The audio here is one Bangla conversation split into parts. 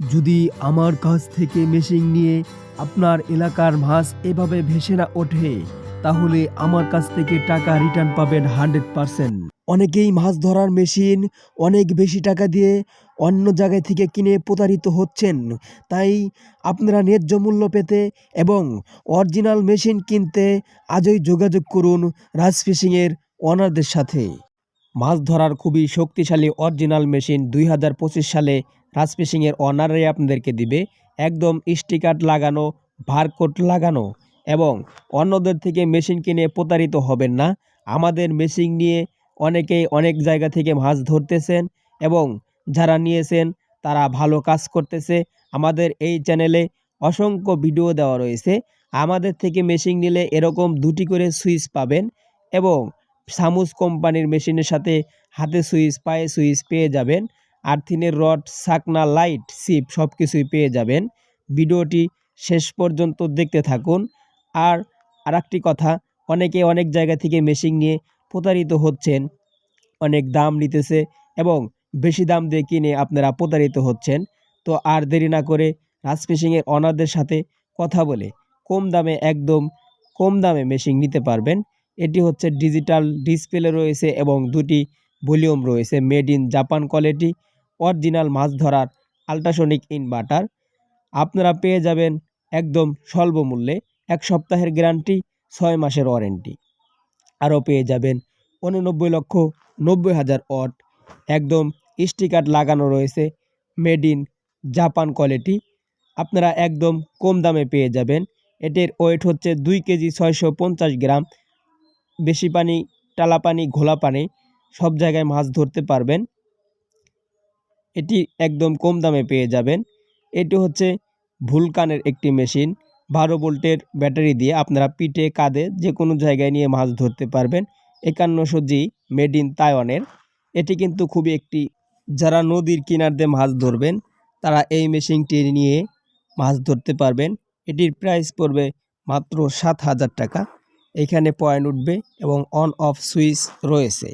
যদি আমার কাছ থেকে মেশিন নিয়ে আপনার এলাকার মাছ এভাবে ভেসে না ওঠে, তাহলে আমার কাছ থেকে টাকা রিটার্ন পাবেন হান্ড্রেড পারসেন্ট। অনেকেই মাছ ধরার মেশিন অনেক বেশি টাকা দিয়ে অন্য জায়গায় থেকে কিনে প্রতারিত হচ্ছেন। তাই আপনারা ন্যায্য মূল্য পেতে এবং অরিজিনাল মেশিন কিনতে আজই যোগাযোগ করুন রাজ ফিশিংয়ের ওনারদের সাথে। মাছ ধরার খুবই শক্তিশালী অরিজিনাল মেশিন দুই হাজার পঁচিশ সালে রাজ ফিশিংয়ের অনারে আপনাদেরকে দিবে একদম স্টিকার লাগানো ভারকোট লাগানো এবং অন্যদের থেকে মেশিন কিনে প্রতারিত হবেন না। আমাদের মেশিন নিয়ে অনেকেই অনেক জায়গা থেকে মাছ ধরতেছেন এবং যারা নিয়েছেন তারা ভালো কাজ করতেছে। আমাদের এই চ্যানেলে অসংখ্য ভিডিও দেওয়া রয়েছে। আমাদের থেকে মেশিন নিলে এরকম দুটি করে সুইচ পাবেন এবং সামুস কোম্পানির মেশিনের সাথে হাতে সুইচ, পায়ে সুইচ পেয়ে যাবেন। আর্থিনের রড, সাকনা, লাইট সিপ সব কিছুই পেয়ে যাবেন। ভিডিওটি শেষ পর্যন্ত দেখতে থাকুন। আর আরেকটি কথা, অনেকে অনেক জায়গা থেকে মেশিন নিয়ে প্রতারিত হচ্ছেন, অনেক দাম নিতেছে এবং বেশি দাম দিয়ে কিনে আপনারা প্রতারিত হচ্ছেন। তো আর দেরি না করে রাজ ফিশিংয়ের অনারদের সাথে কথা বলে কম দামে, একদম কম দামে মেশিন নিতে পারবেন। এটি হচ্ছে ডিজিটাল ডিসপ্লে রয়েছে এবং দুটি ভলিউম রয়েছে, made in Japan quality original মাছ ধরার আল্ট্রাসনিক ইনভার্টার আপনারা পেয়ে যাবেন একদম স্বল্প মূল্যে এক সপ্তাহের গ্যারান্টি ছয় মাসের ওয়ারেন্টি আরও পেয়ে যাবেন উননব্বই লক্ষ নব্বই হাজার অট একদম স্টিকার লাগানো রয়েছে মেড ইন জাপান কোয়ালিটি আপনারা একদম কম দামে পেয়ে যাবেন। এটির ওয়েট হচ্ছে দুই কেজি ছয়শো পঞ্চাশ গ্রাম। বেশি পানি, টালা পানি, ঘোলা পানি, সব জায়গায় মাছ ধরতে পারবেন। এটি একদম কম দামে পেয়ে যাবেন। এটি হচ্ছে ভুলকানের একটি মেশিন। বারো ভোল্টের ব্যাটারি দিয়ে আপনারা পিঠে, কাঁধে যে কোনো জায়গায় নিয়ে মাছ ধরতে পারবেন। একান্নশো জি মেড ইন তাইওয়ানের। এটি কিন্তু খুবই একটি, যারা নদীর কিনার দিয়ে মাছ ধরবেন, তারা এই মেশিনটি নিয়ে মাছ ধরতে পারবেন। এটির প্রাইস পড়বে মাত্র সাত হাজার টাকা। এখানে পয়েন্ট উঠবে এবং অন অফ সুইচ রয়েছে।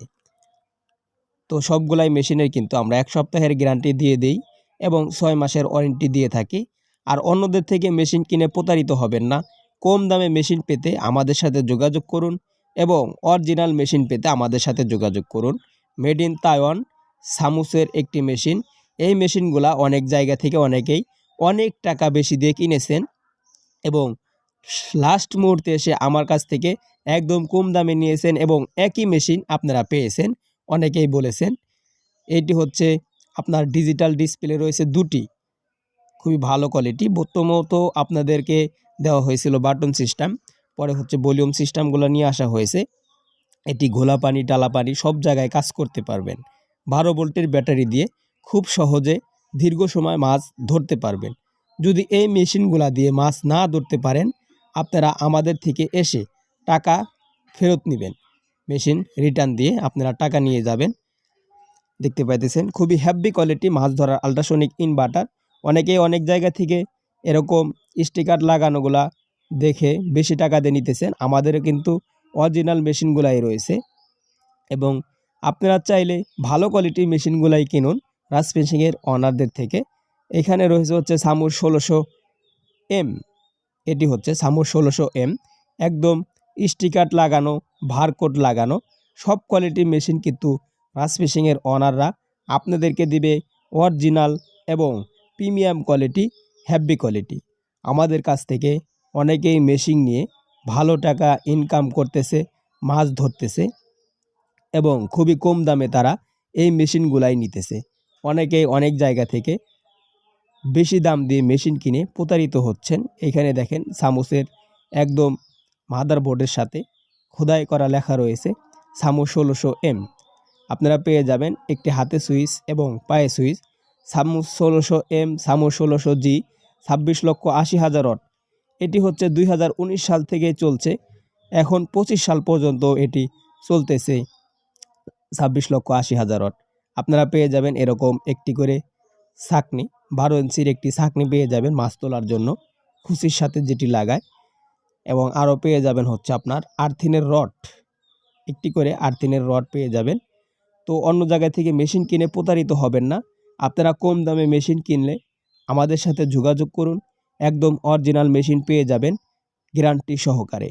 তো সবগুলাই মেশিনের কিন্তু আমরা এক সপ্তাহের গ্যারান্টি দিয়ে দিই এবং ছয় মাসের ওয়ারেন্টি দিয়ে থাকি। আর অন্যদের থেকে মেশিন কিনে প্রতারিত হবেন না। কম দামে মেশিন পেতে আমাদের সাথে যোগাযোগ করুন এবং অরিজিনাল মেশিন পেতে আমাদের সাথে যোগাযোগ করুন। মেড ইন তাইওয়ান, সামুসের একটি মেশিন। এই মেশিনগুলা অনেক জায়গা থেকে অনেকেই অনেক টাকা বেশি দিয়ে কিনেছেন এবং লাস্ট মুহূর্তে এসে আমার কাছ থেকে একদম কম দামে নিয়েছেন এবং একই মেশিন আপনারা পেয়েছেন। অনেকেই বলেছেন। এটি হচ্ছে আপনার ডিজিটাল ডিসপ্লে রয়েছে দুটি। খুবই ভালো কোয়ালিটি প্রথমত আপনাদেরকে দেওয়া হয়েছিল বাটন সিস্টেম পরে হচ্ছে ভলিউম সিস্টেমগুলো নিয়ে আসা হয়েছে। এটি ঘোলা পানি টালা পানি সব জায়গায় কাজ করতে পারবেন। বারো ভোল্টের ব্যাটারি দিয়ে খুব সহজে দীর্ঘ সময় মাছ ধরতে পারবেন। যদি এই মেশিনগুলা দিয়ে মাছ না ধরতে পারেন, আপনারা আমাদের থেকে এসে টাকা ফেরত নেবেন। মেশিন রিটার্ন দিয়ে আপনারা টাকা নিয়ে যাবেন। দেখতে পাইতেছেন, খুবই হ্যাভি কোয়ালিটি মাছ ধরার আল্ট্রাসনিক ইনভার্টার অনেকেই অনেক জায়গা থেকে এরকম স্টিকার লাগানোগুলা দেখে বেশি টাকা দিয়ে নিতেছেন। আমাদেরও কিন্তু অরিজিনাল মেশিনগুলাই রয়েছে এবং আপনারা চাইলে ভালো কোয়ালিটির মেশিনগুলাই কিনুন রাজ ফিশিংয়ের অনারদের থেকে। এখানে রয়েছে হচ্ছে সামুর ষোলোশো এম এটি হচ্ছে সামুর ষোলোশো এম একদম স্টিকার লাগানো, ভারকোড লাগানো, সব কোয়ালিটির মেশিন কিন্তু রাজ ফিশিংয়ের অনাররা আপনাদেরকে দিবে অরিজিনাল এবং প্রিমিয়াম কোয়ালিটি হ্যাভি কোয়ালিটি আমাদের কাছ থেকে অনেকেই মেশিন নিয়ে ভালো টাকা ইনকাম করতেছে, মাছ ধরতেছে এবং খুবই কম দামে তারা এই মেশিনগুলাই নিতেছে। অনেকেই অনেক জায়গা থেকে বেশি দাম দিয়ে মেশিন কিনে প্রতারিত হচ্ছেন। এখানে দেখেন সামুসের একদম মাদার বোর্ডের সাথে খোদাই করা লেখা রয়েছে, সামু ষোলোশো এম। আপনারা পেয়ে যাবেন একটি হাতে সুইচ এবং পায়ে সুইচ। সামু ষোলোশো এম, সামু ষোলোশো জি, ছাব্বিশ লক্ষ আশি হাজার অট এটি হচ্ছে দুই হাজার উনিশ সাল থেকে চলছে। এখন পঁচিশ সাল পর্যন্ত এটি চলতেছে, ছাব্বিশ লক্ষ আশি হাজার অট আপনারা পেয়ে যাবেন এরকম একটি করে ছাকনি, বারো ইঞ্চির একটি ছাকনি পেয়ে যাবেন মাছ তোলার জন্য। খুশির সাথে যেটি লাগায় এবং আরও পেয়ে যাবেন হচ্ছে আপনার আর্থিনের রড। একটি করে আর্থিনের রড পেয়ে যাবেন। তো অন্য জায়গা থেকে মেশিন কিনে প্রতারিত হবেন না। আপনারা কম দামে মেশিন কিনলে আমাদের সাথে যোগাযোগ করুন। একদম অরিজিনাল মেশিন পেয়ে যাবেন। গ্যারান্টি সহকারে।